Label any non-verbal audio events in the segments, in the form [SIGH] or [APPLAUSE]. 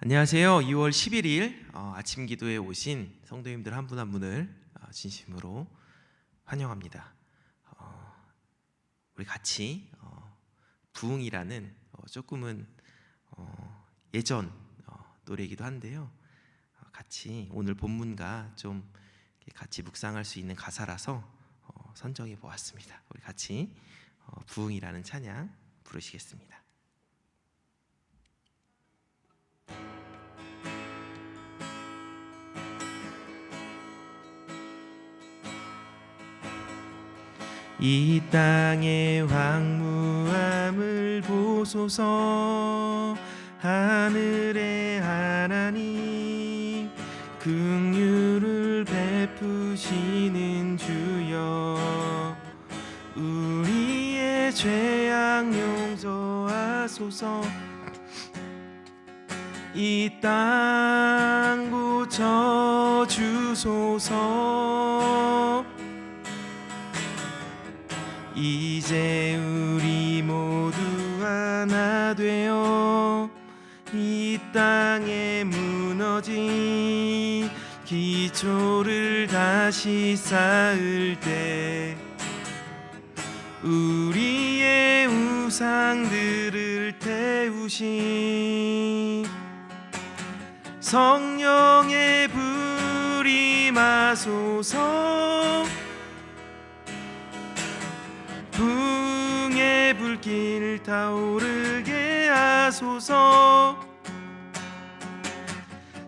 안녕하세요. 2월 11일 어, 아침 기도에 오신 성도님들 한 분 한 분을 어, 진심으로 환영합니다. 어, 우리 같이 어, 부흥이라는 어, 조금은 어, 예전 어, 노래이기도 한데요. 어, 같이 오늘 본문과 좀 같이 묵상할 수 있는 가사라서 어, 선정해 보았습니다. 우리 같이 어, 부흥이라는 찬양 부르시겠습니다. 이 땅의 황무함을 보소서. 하늘의 하나님 긍휼을 베푸시는 주여. 우리의 죄악 용서하소서. 이 땅 고쳐 주소서 이제 우리 모두 하나 되어 이 땅에 무너진 기초를 다시 쌓을 때 우리의 우상들을 태우신 성령의 불이 마소서 불길 타오르게 하소서.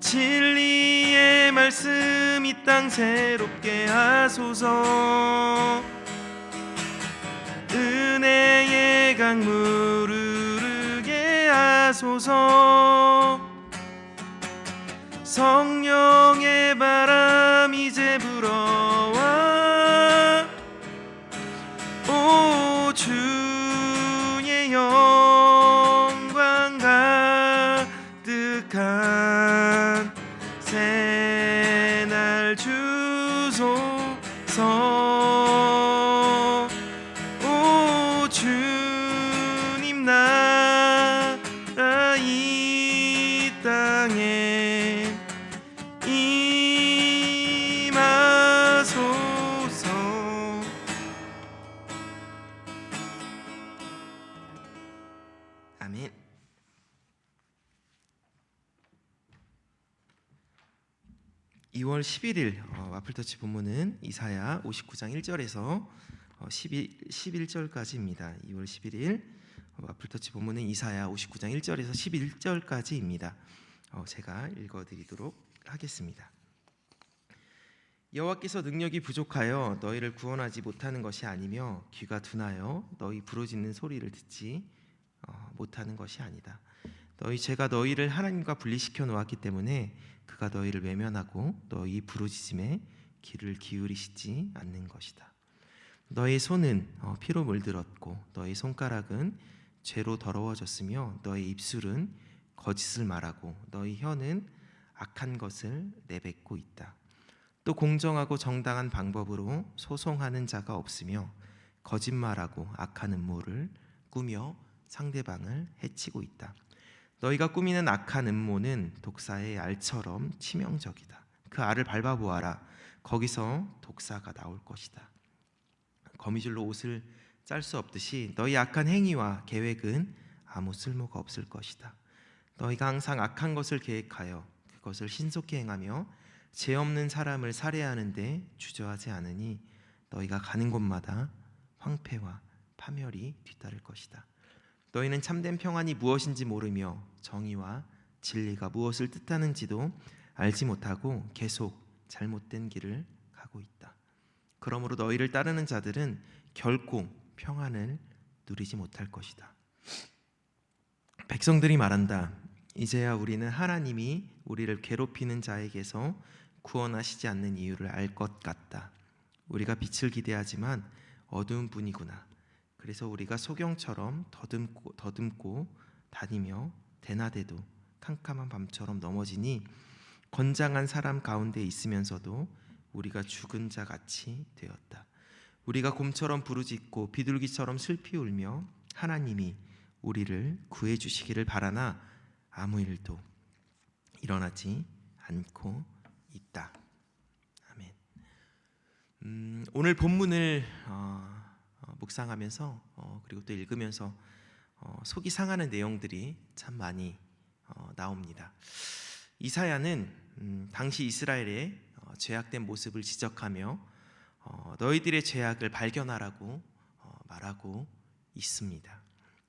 진리의 말씀 이 땅 새롭게 하소서. 은혜의 강물 흐르게 하소서. 성령의 바람 이제 불어와 아멘. (2월 11일) 어, 와플터치 본문은 이사야 (59장 1절에서) 어, 12, 11절까지입니다. (2월 11일) 어, 와플터치 본문은 이사야 (59장 1절에서) (11절까지입니다) 어, 제가 읽어드리도록 하겠습니다. 여호와께서 능력이 부족하여 너희를 구원하지 못하는 것이 아니며 귀가 둔하여 너희 부르짖는 소리를 듣지 어, 못하는 것이 아니다. 너희 죄가 너희를 하나님과 분리시켜 놓았기 때문에 그가 너희를 외면하고 너희 부르짖음에 귀를 기울이시지 않는 것이다. 너희 손은 어, 피로 물들었고 너희 손가락은 죄로 더러워졌으며 너희 입술은 거짓을 말하고 너희 혀는 악한 것을 내뱉고 있다. 또 공정하고 정당한 방법으로 소송하는 자가 없으며 거짓말하고 악한 음모를 꾸며 상대방을 해치고 있다. 너희가 꾸미는 악한 음모는 독사의 알처럼 치명적이다. 그 알을 밟아 보아라. 거기서 독사가 나올 것이다. 거미줄로 옷을 짤 수 없듯이 너희 악한 행위와 계획은 아무 쓸모가 없을 것이다. 너희가 항상 악한 것을 계획하여 그것을 신속히 행하며 죄 없는 사람을 살해하는데 주저하지 않으니 너희가 가는 곳마다 황폐와 파멸이 뒤따를 것이다. 너희는 참된 평안이 무엇인지 모르며 정의와 진리가 무엇을 뜻하는지도 알지 못하고 계속 잘못된 길을 가고 있다. 그러므로 너희를 따르는 자들은 결코 평안을 누리지 못할 것이다. 백성들이 말한다. 이제야 우리는 하나님이 우리를 괴롭히는 자에게서 구원하시지 않는 이유를 알 것 같다. 우리가 빛을 기대하지만 어두운 분이구나. 그래서 우리가 소경처럼 더듬고 더듬고 다니며 대나대도 캄캄한 밤처럼 넘어지니 건장한 사람 가운데 있으면서도 우리가 죽은 자 같이 되었다. 우리가 곰처럼 부르짖고 비둘기처럼 슬피 울며 하나님이 우리를 구해 주시기를 바라나 아무 일도 일어나지 않고 있다. 아멘. 음, 오늘 본문을 어, 어, 묵상하면서 어, 그리고 또 읽으면서 어, 속이 상하는 내용들이 참 많이 어, 나옵니다. 이사야는 음, 당시 이스라엘의 어, 죄악된 모습을 지적하며 어, 너희들의 죄악을 발견하라고 어, 말하고 있습니다.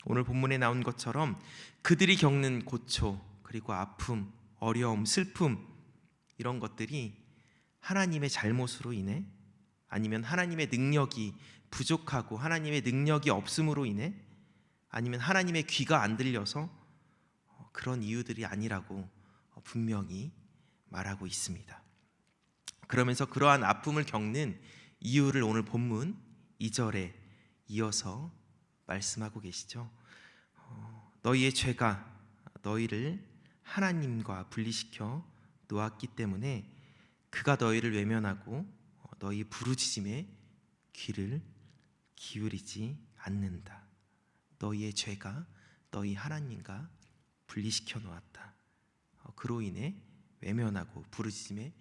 오늘 본문에 나온 것처럼 그들이 겪는 고초 그리고 아픔, 어려움, 슬픔 이런 것들이 하나님의 잘못으로 인해 아니면 하나님의 능력이 부족하고 하나님의 능력이 없음으로 인해 아니면 하나님의 귀가 안 들려서 어, 그런 이유들이 아니라고 어, 분명히 말하고 있습니다. 그러면서 그러한 아픔을 겪는 이유를 오늘 본문 2절에 이어서 말씀하고 계시죠. 어, 너희의 죄가 너희를 하나님과 분리시켜 놓았기 때문에 그가 너희를 외면하고 어, 너희 부르짖음에 귀를 기울이지 않는다. 너희의 죄가 너희 하나님과 분리시켜 놓았다. 어, 그로 인해 외면하고 부르짖음에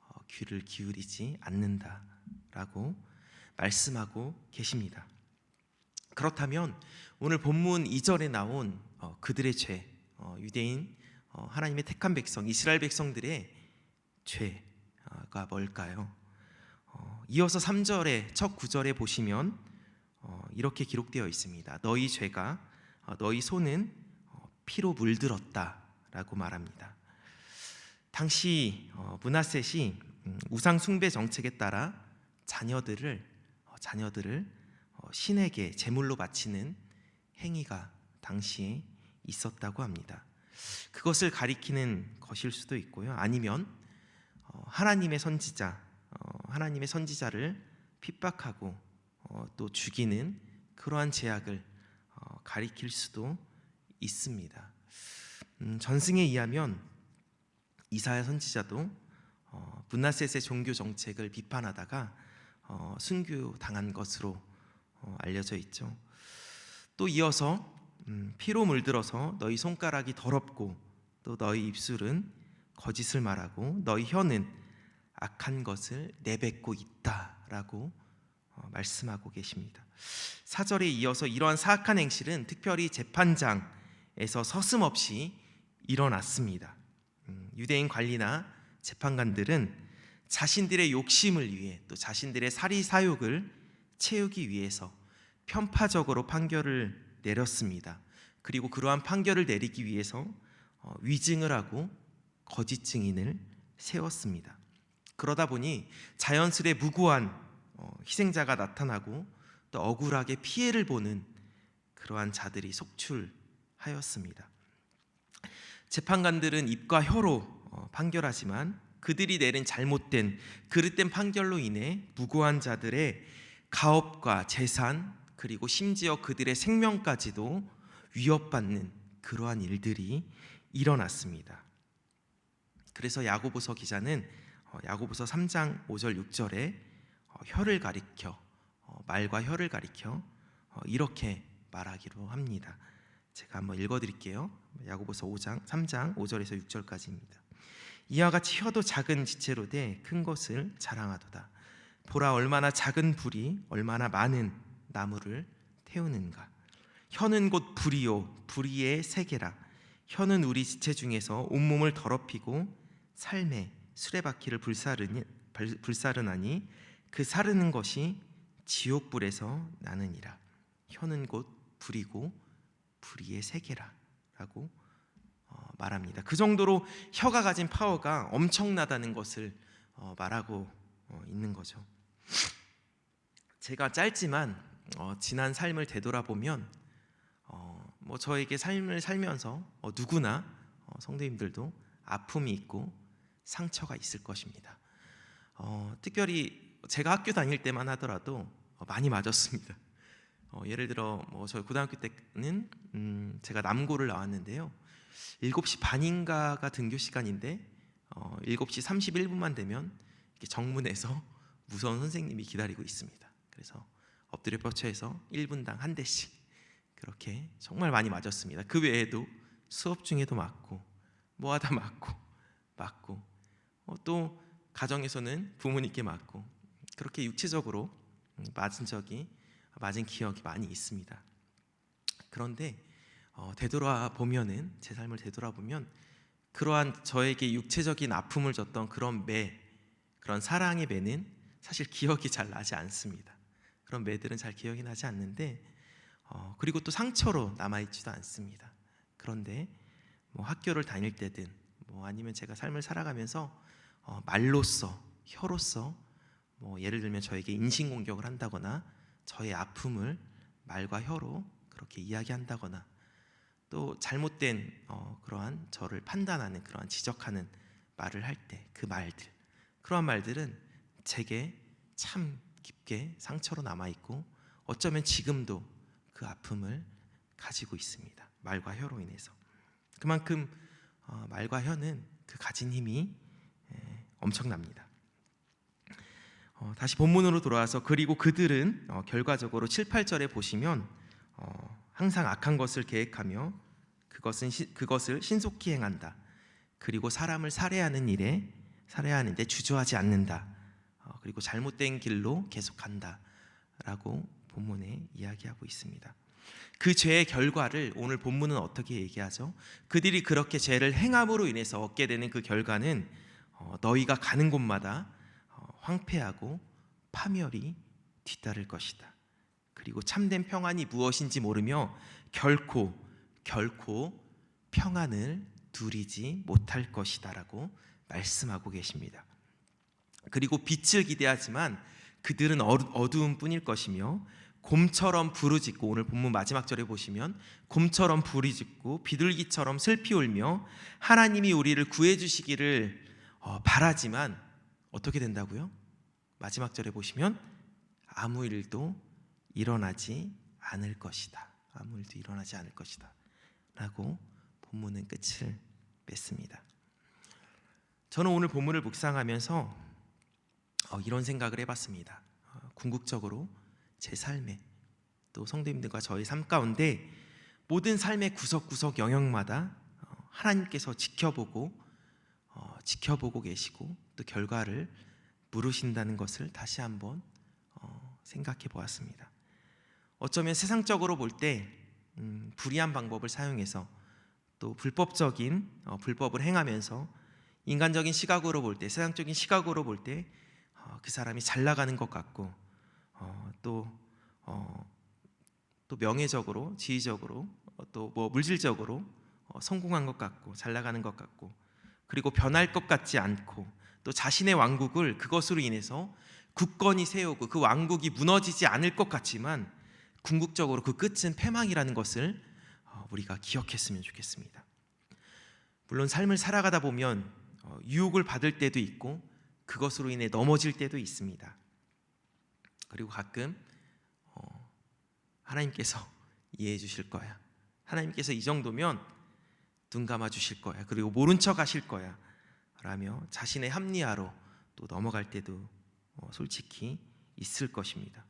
어, 귀를 기울이지 않는다라고 말씀하고 계십니다. 그렇다면 오늘 본문 2절에 나온 어, 그들의 죄, 어, 유대인 어, 하나님의 택한 백성, 이스라엘 백성들의 죄가 뭘까요? 어, 이어서 3절에 첫 9절에 보시면 어, 이렇게 기록되어 있습니다. 너희 죄가 어, 너희 손은 어, 피로 물들었다라고 말합니다. 당시 어, 문하셋이 음, 우상 숭배 정책에 따라 자녀들을 어, 자녀들을 어, 신에게 제물로 바치는 행위가 당시에 있었다고 합니다. 그것을 가리키는 것일 수도 있고요. 아니면 어, 하나님의 선지자, 어, 하나님의 선지자를 핍박하고 어, 또 죽이는 그러한 제약을 어, 가리킬 수도 있습니다. 음, 전승에 의하면 이사야 선지자도 어, 문나셋의 종교 정책을 비판하다가 어, 순교 당한 것으로 어, 알려져 있죠. 또 이어서 음, 피로 물들어서 너희 손가락이 더럽고 또 너희 입술은 거짓을 말하고 너희 혀는 악한 것을 내뱉고 있다라고 어, 말씀하고 계십니다. 사절에 이어서 이러한 사악한 행실은 특별히 재판장에서 서슴없이 일어났습니다. 음, 유대인 관리나 재판관들은 자신들의 욕심을 위해 또 자신들의 사리 사욕을 채우기 위해서 편파적으로 판결을 내렸습니다. 그리고 그러한 판결을 내리기 위해서 어, 위증을 하고 거짓 증인을 세웠습니다. 그러다 보니 자연스레 무고한 어, 희생자가 나타나고 또 억울하게 피해를 보는 그러한 자들이 속출하였습니다. 재판관들은 입과 혀로 어, 판결하지만 그들이 내린 잘못된 그릇된 판결로 인해 무고한 자들의 가업과 재산 그리고 심지어 그들의 생명까지도 위협받는 그러한 일들이 일어났습니다. 그래서 야고보서 기자는 어, 야고보서 3장 5절 6절에 어, 혀를 가리켜 어, 말과 혀를 가리켜 이렇게 말하기로 합니다. 제가 한번 읽어 드릴게요. 야고보서 5장 3장 5절에서 6절까지입니다. 이와 같이 혀도 작은 지체로 돼 큰 것을 자랑하도다. 보라 얼마나 작은 불이 얼마나 많은 나무를 태우는가. 혀는 곧 불이요 불의의 세계라. 혀는 우리 지체 중에서 온몸을 더럽히고 삶의 수레바퀴를 불사르니 불사르나니 그 사르는 것이 지옥불에서 나느니라. 혀는 곧 불이고 불의의 세계라라고 어, 말합니다. 그 정도로 혀가 가진 파워가 엄청나다는 것을 어, 말하고 어, 있는 거죠. 제가 짧지만 어, 지난 삶을 되돌아보면 어, 뭐 저에게 삶을 살면서 어, 누구나 어, 성도님들도 아픔이 있고 상처가 있을 것입니다. 어, 특별히 제가 학교 다닐 때만 하더라도 어, 많이 맞았습니다. 어, 예를 들어 뭐 저희 고등학교 때는 음, 제가 남고를 나왔는데요. 7시 반인가가 등교 시간인데 어, 7시 31분만 되면 정문에서 [LAUGHS] 무서운 선생님이 기다리고 있습니다. 그래서 엎드려 뻗쳐해서 1분당 한 대씩 그렇게 정말 많이 맞았습니다. 그 외에도 수업 중에도 맞고 뭐하다 [LAUGHS] 맞고 맞고 어, 또 가정에서는 부모님께 맞고 그렇게 육체적으로 음, 맞은 적이 맞은 기억이 많이 있습니다. 그런데 어, 되돌아 보면은 제 삶을 되돌아 보면 그러한 저에게 육체적인 아픔을 줬던 그런 매 그런 사랑의 매는 사실 기억이 잘 나지 않습니다. 그런 매들은 잘 기억이 나지 않는데 어, 그리고 또 상처로 남아 있지도 않습니다. 그런데 뭐 학교를 다닐 때든 뭐 아니면 제가 삶을 살아가면서 어, 말로써 혀로써 뭐 예를 들면 저에게 인신 공격을 한다거나 저의 아픔을 말과 혀로 그렇게 이야기한다거나 또 잘못된 어, 그러한 저를 판단하는 그러한 지적하는 말을 할 때 그 말들 그러한 말들은 제게 참 깊게 상처로 남아 있고 어쩌면 지금도 그 아픔을 가지고 있습니다. 말과 혀로 인해서 그만큼 어, 말과 혀는 그 가진 힘이 에, 엄청납니다. 어, 다시 본문으로 돌아와서 그리고 그들은 어, 결과적으로 7, 8절에 보시면 어, 항상 악한 것을 계획하며 그것은 시, 그것을 신속히 행한다. 그리고 사람을 살해하는 일에 살해하는데 주저하지 않는다. 어, 그리고 잘못된 길로 계속한다라고 본문에 이야기하고 있습니다. 그 죄의 결과를 오늘 본문은 어떻게 얘기하죠? 그들이 그렇게 죄를 행함으로 인해서 얻게 되는 그 결과는 어, 너희가 가는 곳마다 어, 황폐하고 파멸이 뒤따를 것이다. 그리고 참된 평안이 무엇인지 모르며 결코 결코 평안을 누리지 못할 것이다라고 말씀하고 계십니다. 그리고 빛을 기대하지만 그들은 어두- 어두운 뿐일 것이며 곰처럼 부르짖고 오늘 본문 마지막 절에 보시면 곰처럼 부르짖고 비둘기처럼 슬피 울며 하나님이 우리를 구해 주시기를 어, 바라지만 어떻게 된다고요? 마지막 절에 보시면 아무 일도 일어나지 않을 것이다. 아무 일도 일어나지 않을 것이다. 라고 본문은 끝을 맺습니다. 저는 오늘 본문을 묵상하면서 어, 이런 생각을 해봤습니다. 어, 궁극적으로 제 삶에 또 성도님들과 저의 삶 가운데 모든 삶의 구석구석 영역마다 어, 하나님께서 지켜보고 어, 지켜보고 계시고 또 결과를 물으신다는 것을 다시 한번 어, 생각해 보았습니다. 어쩌면 세상적으로 볼때 음, 불의한 방법을 사용해서 또 불법적인 어, 불법을 행하면서 인간적인 시각으로 볼 때, 세상적인 시각으로 볼 때그 사람이 잘 나가는 것 같고 어, 또, 어, 또 명예적으로, 지위적으로, 어, 또뭐 물질적으로 어, 성공한 것 같고 잘 나가는 것 같고 그리고 변할 것 같지 않고 또 자신의 왕국을 그것으로 인해서 굳건히 세우고 그 왕국이 무너지지 않을 것 같지만 궁극적으로 그 끝은 패망이라는 것을 어, 우리가 기억했으면 좋겠습니다. 물론 삶을 살아가다 보면 어, 유혹을 받을 때도 있고 그것으로 인해 넘어질 때도 있습니다. 그리고 가끔 어, 하나님께서 [LAUGHS] 이해해 주실 거야. 하나님께서 이 정도면 눈 감아 주실 거야. 그리고 모른 척 하실 거야. 라며 자신의 합리화로 또 넘어갈 때도 어, 솔직히 있을 것입니다.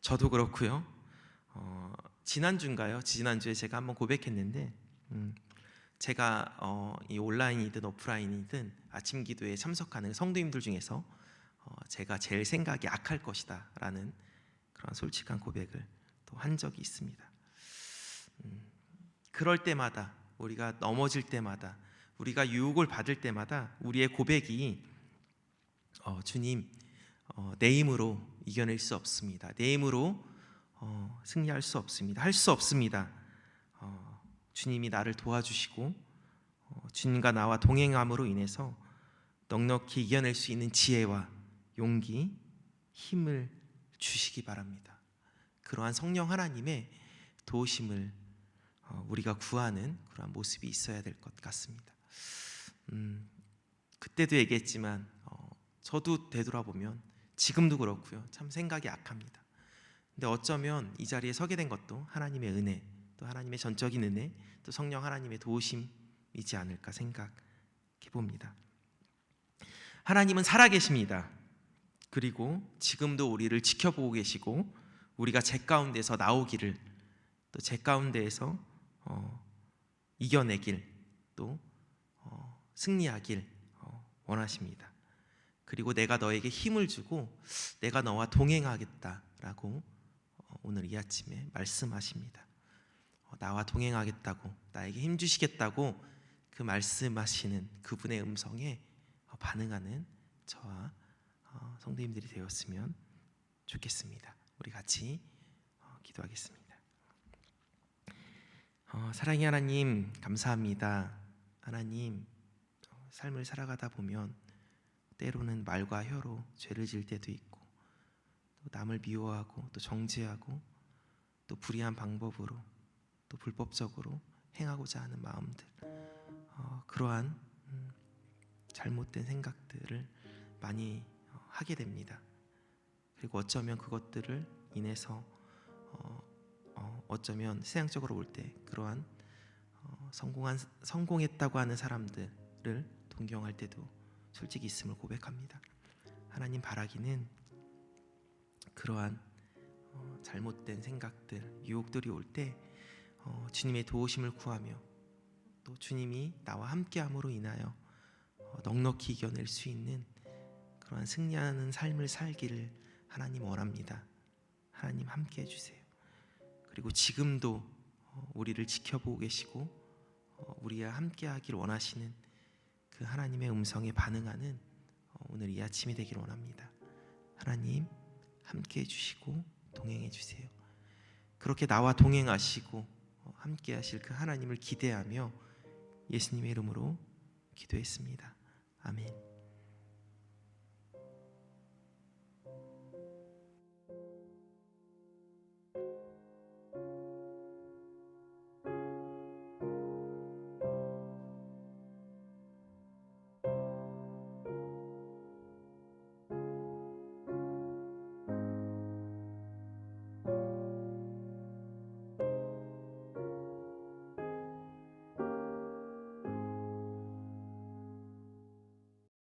저도 그렇고요. 어, 지난주인가요? 지난주에 제가 한번 고백했는데 음, 제가 어, 이 온라인이든 오프라인이든 아침 기도에 참석하는 성도님들 중에서 어, 제가 제일 생각이 악할 것이다 라는 그런 솔직한 고백을 또 한 적이 있습니다. 음, 그럴 때마다 우리가 넘어질 때마다 우리가 유혹을 받을 때마다 우리의 고백이 어, 주님 어, 내 힘으로 이겨낼 수 없습니다. 내 힘으로 어, 승리할 수 없습니다. 할 수 없습니다. 어, 주님이 나를 도와주시고 어, 주님과 나와 동행함으로 인해서 넉넉히 이겨낼 수 있는 지혜와 용기, 힘을 주시기 바랍니다. 그러한 성령 하나님의 도우심을 어, 우리가 구하는 그러한 모습이 있어야 될 것 같습니다. 음, 그때도 얘기했지만 어, 저도 되돌아보면 지금도 그렇고요. 참 생각이 악합니다. 근데 어쩌면 이 자리에 서게 된 것도 하나님의 은혜, 또 하나님의 전적인 은혜, 또 성령 하나님의 도우심이지 않을까 생각해 봅니다. 하나님은 살아계십니다. 그리고 지금도 우리를 지켜보고 계시고 우리가 제 가운데서 나오기를 또 제 가운데에서 어, 이겨내길 또 어, 승리하길 어, 원하십니다. 그리고 내가 너에게 힘을 주고 내가 너와 동행하겠다라고 어, 오늘 이 아침에 말씀하십니다. 어, 나와 동행하겠다고 나에게 힘 주시겠다고 그 말씀하시는 그분의 음성에 어, 반응하는 저와 어, 성도님들이 되었으면 좋겠습니다. 우리 같이 어, 기도하겠습니다. 어, 사랑의 하나님 감사합니다. 하나님 어, 삶을 살아가다 보면 때로는 말과 혀로 죄를 지을 때도 있고 또 남을 미워하고 또 정죄하고 또 불의한 방법으로 또 불법적으로 행하고자 하는 마음들 어, 그러한 음, 잘못된 생각들을 많이 어, 하게 됩니다. 그리고 어쩌면 그것들을 인해서 어, 어, 어쩌면 세상적으로 볼 때 그러한 어, 성공한 성공했다고 하는 사람들을 동경할 때도 솔직히 있음을 고백합니다. 하나님 바라기는 그러한 어, 잘못된 생각들, 유혹들이 올때 어, 주님의 도우심을 구하며 또 주님이 나와 함께함으로 인하여 어, 넉넉히 이겨낼 수 있는 그러한 승리하는 삶을 살기를 하나님 원합니다. 하나님 함께 해주세요. 그리고 지금도 어, 우리를 지켜보고 계시고 어, 우리와 함께하길 원하시는 그 하나님의 음성에 반응하는 어, 오늘 이 아침이 되길 원합니다. 하나님 함께 해주시고 동행해 주세요. 그렇게 나와 동행하시고 어, 함께 하실 그 하나님을 기대하며 예수님의 이름으로 기도했습니다. 아멘.